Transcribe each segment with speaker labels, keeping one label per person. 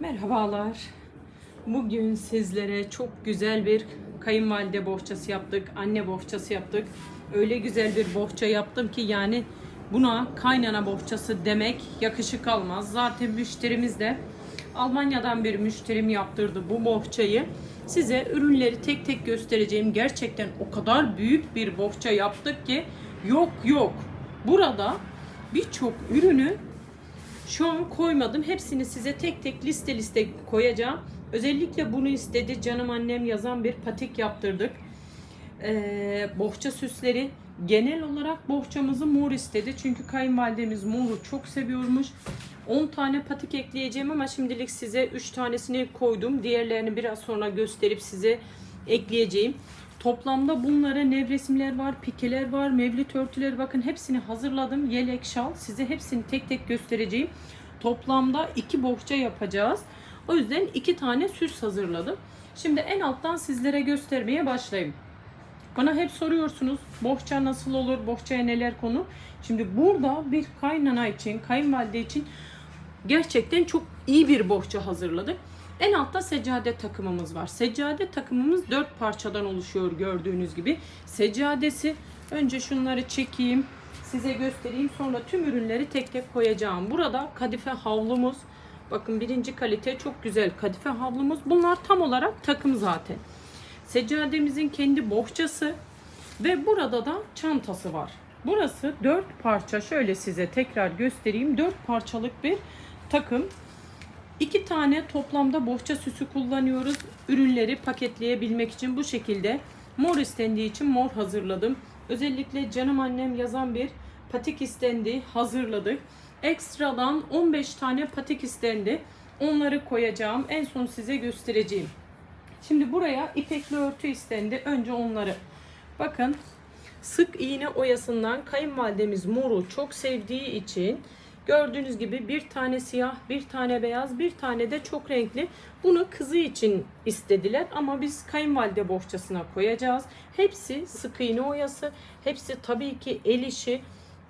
Speaker 1: Merhabalar. Bugün sizlere çok güzel bir kayınvalide bohçası yaptık, anne bohçası yaptık. Öyle güzel bir bohça yaptım ki yani buna kaynana bohçası demek yakışık almaz. Zaten müşterimiz de Almanya'dan bir müşterim yaptırdı bu bohçayı. Size ürünleri tek tek göstereceğim. Gerçekten o kadar büyük bir bohça yaptık ki yok yok. Burada birçok ürünü şu an koymadım. Hepsini size tek tek liste liste koyacağım. Özellikle bunu istedi. Canım annem yazan bir patik yaptırdık. Ee, bohça süsleri. Genel olarak bohçamızı mor istedi. Çünkü kayınvalidemiz moru çok seviyormuş. 10 tane patik ekleyeceğim ama şimdilik size 3 tanesini koydum. Diğerlerini biraz sonra gösterip size ekleyeceğim. Toplamda bunlara nevresimler var, pikeler var, mevlit örtüleri bakın hepsini hazırladım. Yelek, şal size hepsini tek tek göstereceğim. Toplamda iki bohça yapacağız. O yüzden iki tane süs hazırladım. Şimdi en alttan sizlere göstermeye başlayayım. Bana hep soruyorsunuz bohça nasıl olur, bohçaya neler konu. Şimdi burada bir kaynana için, kayınvalide için gerçekten çok iyi bir bohça hazırladık. En altta seccade takımımız var. Seccade takımımız dört parçadan oluşuyor gördüğünüz gibi. Seccadesi önce şunları çekeyim size göstereyim sonra tüm ürünleri tek tek koyacağım. Burada kadife havlumuz bakın birinci kalite çok güzel kadife havlumuz. Bunlar tam olarak takım zaten. Seccademizin kendi bohçası ve burada da çantası var. Burası dört parça şöyle size tekrar göstereyim. Dört parçalık bir takım. İki tane toplamda bohça süsü kullanıyoruz. Ürünleri paketleyebilmek için bu şekilde mor istendiği için mor hazırladım. Özellikle canım annem yazan bir patik istendi hazırladık. Ekstradan 15 tane patik istendi. Onları koyacağım. En son size göstereceğim. Şimdi buraya ipekli örtü istendi. Önce onları. Bakın sık iğne oyasından kayınvalidemiz moru çok sevdiği için Gördüğünüz gibi bir tane siyah, bir tane beyaz, bir tane de çok renkli. Bunu kızı için istediler ama biz kayınvalide bohçasına koyacağız. Hepsi sık iğne oyası. Hepsi tabii ki el işi.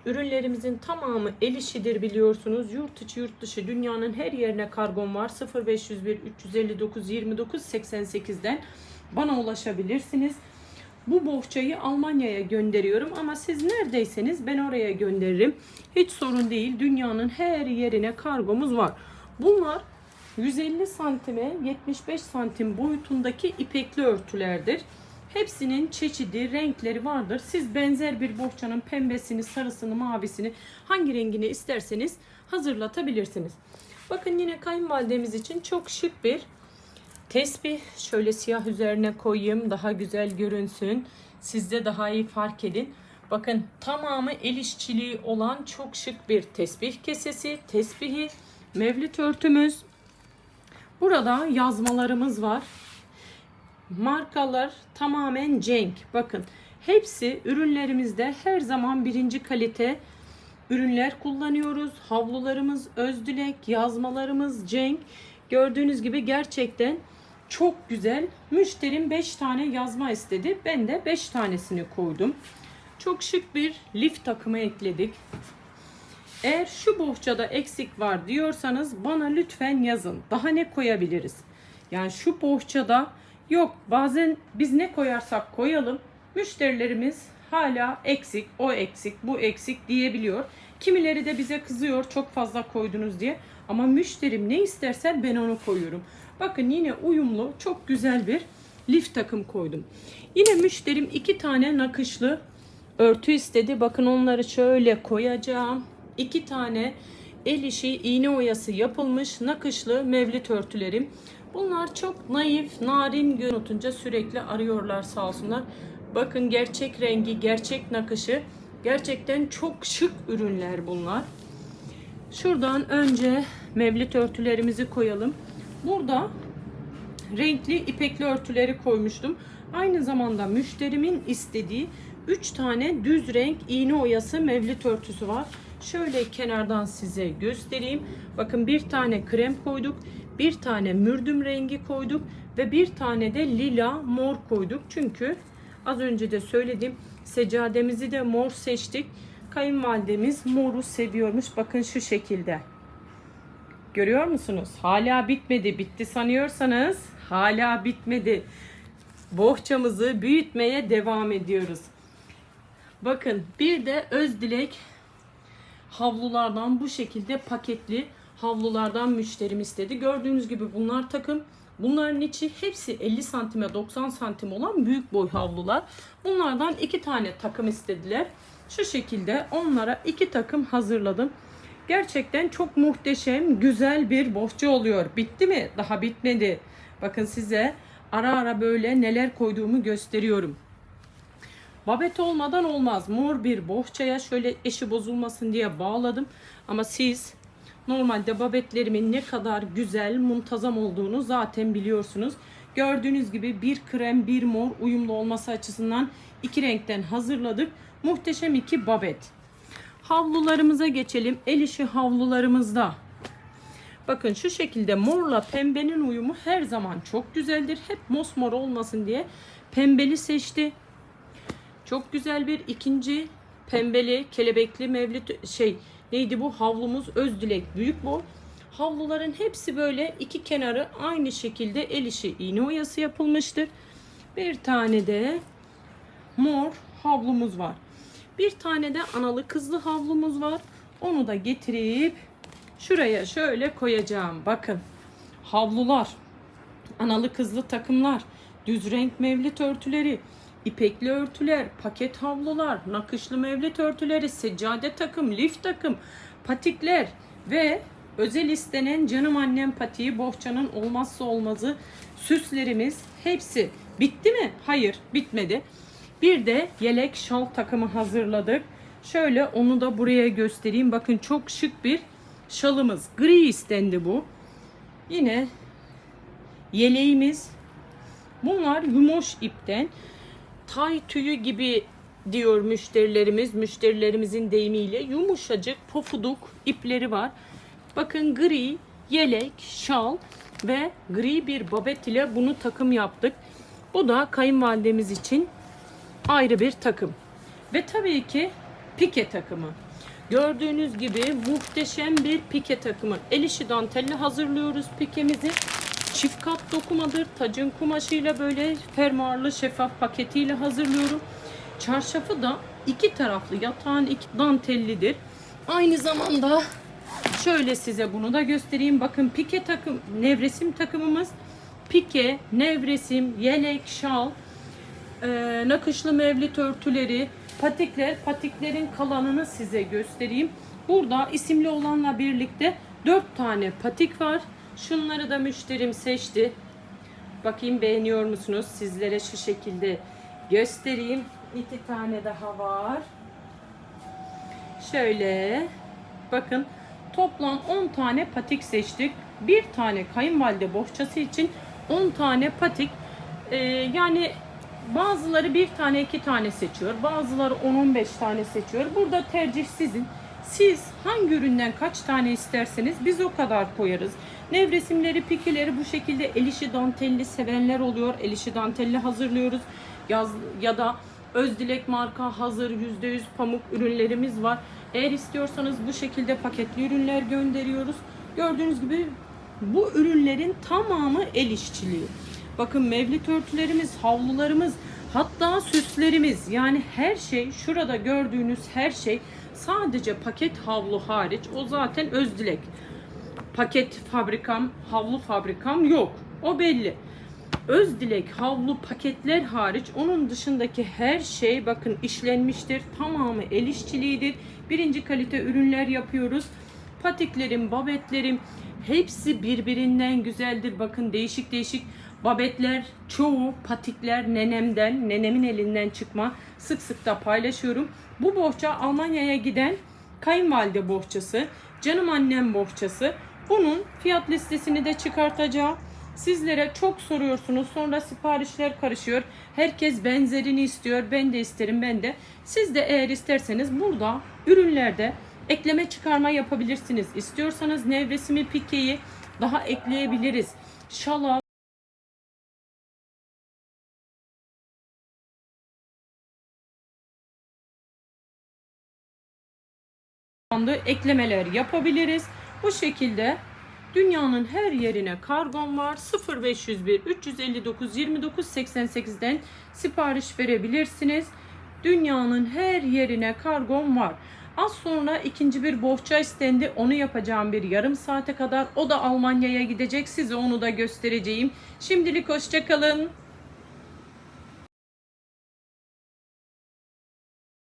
Speaker 1: Ürünlerimizin tamamı el işidir biliyorsunuz. Yurt içi yurt dışı dünyanın her yerine kargom var. 0501 359 29 88'den bana ulaşabilirsiniz. Bu bohçayı Almanya'ya gönderiyorum ama siz neredeyseniz ben oraya gönderirim. Hiç sorun değil. Dünyanın her yerine kargomuz var. Bunlar 150 santime 75 santim boyutundaki ipekli örtülerdir. Hepsinin çeşidi, renkleri vardır. Siz benzer bir bohçanın pembesini, sarısını, mavisini hangi rengini isterseniz hazırlatabilirsiniz. Bakın yine kayınvalidemiz için çok şık bir Tesbih şöyle siyah üzerine koyayım daha güzel görünsün. Siz de daha iyi fark edin. Bakın tamamı el işçiliği olan çok şık bir tesbih kesesi, tesbihi, mevlüt örtümüz. Burada yazmalarımız var. Markalar tamamen Cenk. Bakın hepsi ürünlerimizde her zaman birinci kalite ürünler kullanıyoruz. Havlularımız Özdilek, yazmalarımız Cenk. Gördüğünüz gibi gerçekten çok güzel. Müşterim 5 tane yazma istedi. Ben de 5 tanesini koydum. Çok şık bir lif takımı ekledik. Eğer şu bohçada eksik var diyorsanız bana lütfen yazın. Daha ne koyabiliriz? Yani şu bohçada yok bazen biz ne koyarsak koyalım müşterilerimiz hala eksik, o eksik, bu eksik diyebiliyor. Kimileri de bize kızıyor çok fazla koydunuz diye. Ama müşterim ne isterse ben onu koyuyorum. Bakın yine uyumlu çok güzel bir lif takım koydum. Yine müşterim iki tane nakışlı örtü istedi. Bakın onları şöyle koyacağım. İki tane el işi iğne oyası yapılmış nakışlı mevlit örtülerim. Bunlar çok naif, narin unutunca sürekli arıyorlar sağ olsunlar. Bakın gerçek rengi, gerçek nakışı. Gerçekten çok şık ürünler bunlar. Şuradan önce mevlit örtülerimizi koyalım. Burada renkli ipekli örtüleri koymuştum. Aynı zamanda müşterimin istediği 3 tane düz renk iğne oyası mevlit örtüsü var. Şöyle kenardan size göstereyim. Bakın bir tane krem koyduk. Bir tane mürdüm rengi koyduk. Ve bir tane de lila mor koyduk. Çünkü az önce de söyledim. Seccademizi de mor seçtik. Kayınvalidemiz moru seviyormuş. Bakın şu şekilde. Görüyor musunuz? Hala bitmedi. Bitti sanıyorsanız hala bitmedi. Bohçamızı büyütmeye devam ediyoruz. Bakın bir de Özdilek havlulardan bu şekilde paketli havlulardan müşterim istedi. Gördüğünüz gibi bunlar takım. Bunların içi hepsi 50 santime 90 santim olan büyük boy havlular. Bunlardan iki tane takım istediler. Şu şekilde onlara iki takım hazırladım. Gerçekten çok muhteşem, güzel bir bohça oluyor. Bitti mi? Daha bitmedi. Bakın size ara ara böyle neler koyduğumu gösteriyorum. Babet olmadan olmaz. Mor bir bohçaya şöyle eşi bozulmasın diye bağladım. Ama siz normalde babetlerimin ne kadar güzel, muntazam olduğunu zaten biliyorsunuz. Gördüğünüz gibi bir krem bir mor uyumlu olması açısından iki renkten hazırladık. Muhteşem iki babet. Havlularımıza geçelim. El işi havlularımızda. Bakın şu şekilde morla pembenin uyumu her zaman çok güzeldir. Hep mosmor olmasın diye pembeli seçti. Çok güzel bir ikinci pembeli kelebekli mevlüt şey neydi bu havlumuz Özdilek büyük bu. Havluların hepsi böyle iki kenarı aynı şekilde el işi iğne oyası yapılmıştır. Bir tane de mor havlumuz var. Bir tane de analı kızlı havlumuz var. Onu da getirip şuraya şöyle koyacağım. Bakın havlular, analı kızlı takımlar, düz renk mevlit örtüleri, ipekli örtüler, paket havlular, nakışlı mevlit örtüleri, seccade takım, lif takım, patikler ve özel istenen canım annem patiği bohçanın olmazsa olmazı süslerimiz hepsi bitti mi? Hayır bitmedi. Bir de yelek şal takımı hazırladık. Şöyle onu da buraya göstereyim. Bakın çok şık bir şalımız. Gri istendi bu. Yine yeleğimiz. Bunlar yumoş ipten. Tay tüyü gibi diyor müşterilerimiz. Müşterilerimizin deyimiyle yumuşacık pofuduk ipleri var. Bakın gri yelek, şal ve gri bir babet ile bunu takım yaptık. Bu da kayınvalidemiz için ayrı bir takım. Ve tabii ki pike takımı. Gördüğünüz gibi muhteşem bir pike takımı. El işi dantelli hazırlıyoruz pikemizi. Çift kat dokumadır. Tacın kumaşıyla böyle fermuarlı şeffaf paketiyle hazırlıyorum. Çarşafı da iki taraflı yatağın iki dantellidir. Aynı zamanda şöyle size bunu da göstereyim. Bakın pike takım, nevresim takımımız. Pike, nevresim, yelek, şal, e, nakışlı mevlit örtüleri, patikler, patiklerin kalanını size göstereyim. Burada isimli olanla birlikte 4 tane patik var. Şunları da müşterim seçti. Bakayım beğeniyor musunuz? Sizlere şu şekilde göstereyim. İki tane daha var. Şöyle bakın toplam 10 tane patik seçtik. Bir tane kayınvalide bohçası için 10 tane patik. Ee, yani bazıları bir tane iki tane seçiyor. Bazıları 10-15 tane seçiyor. Burada tercih sizin. Siz hangi üründen kaç tane isterseniz biz o kadar koyarız. Nevresimleri, pikileri bu şekilde el işi dantelli sevenler oluyor. El işi dantelli hazırlıyoruz. Yaz, ya da Özdilek marka hazır %100 pamuk ürünlerimiz var. Eğer istiyorsanız bu şekilde paketli ürünler gönderiyoruz. Gördüğünüz gibi bu ürünlerin tamamı el işçiliği. Bakın mevlit örtülerimiz, havlularımız, hatta süslerimiz yani her şey şurada gördüğünüz her şey sadece paket havlu hariç o zaten Özdilek. Paket fabrikam, havlu fabrikam yok. O belli. Özdilek havlu paketler hariç onun dışındaki her şey bakın işlenmiştir. Tamamı el işçiliğidir. Birinci kalite ürünler yapıyoruz. Patiklerim, babetlerim hepsi birbirinden güzeldir. Bakın değişik değişik babetler çoğu patikler nenemden, nenemin elinden çıkma. Sık sık da paylaşıyorum. Bu bohça Almanya'ya giden kayınvalide bohçası, canım annem bohçası. Bunun fiyat listesini de çıkartacağım. Sizlere çok soruyorsunuz. Sonra siparişler karışıyor. Herkes benzerini istiyor. Ben de isterim ben de. Siz de eğer isterseniz burada ürünlerde ekleme çıkarma yapabilirsiniz. İstiyorsanız nevresimi pikeyi daha ekleyebiliriz. Şala eklemeler yapabiliriz. Bu şekilde Dünyanın her yerine kargom var. 0501 359 29 88'den sipariş verebilirsiniz. Dünyanın her yerine kargom var. Az sonra ikinci bir bohça istendi. Onu yapacağım bir yarım saate kadar. O da Almanya'ya gidecek. Size onu da göstereceğim. Şimdilik hoşçakalın.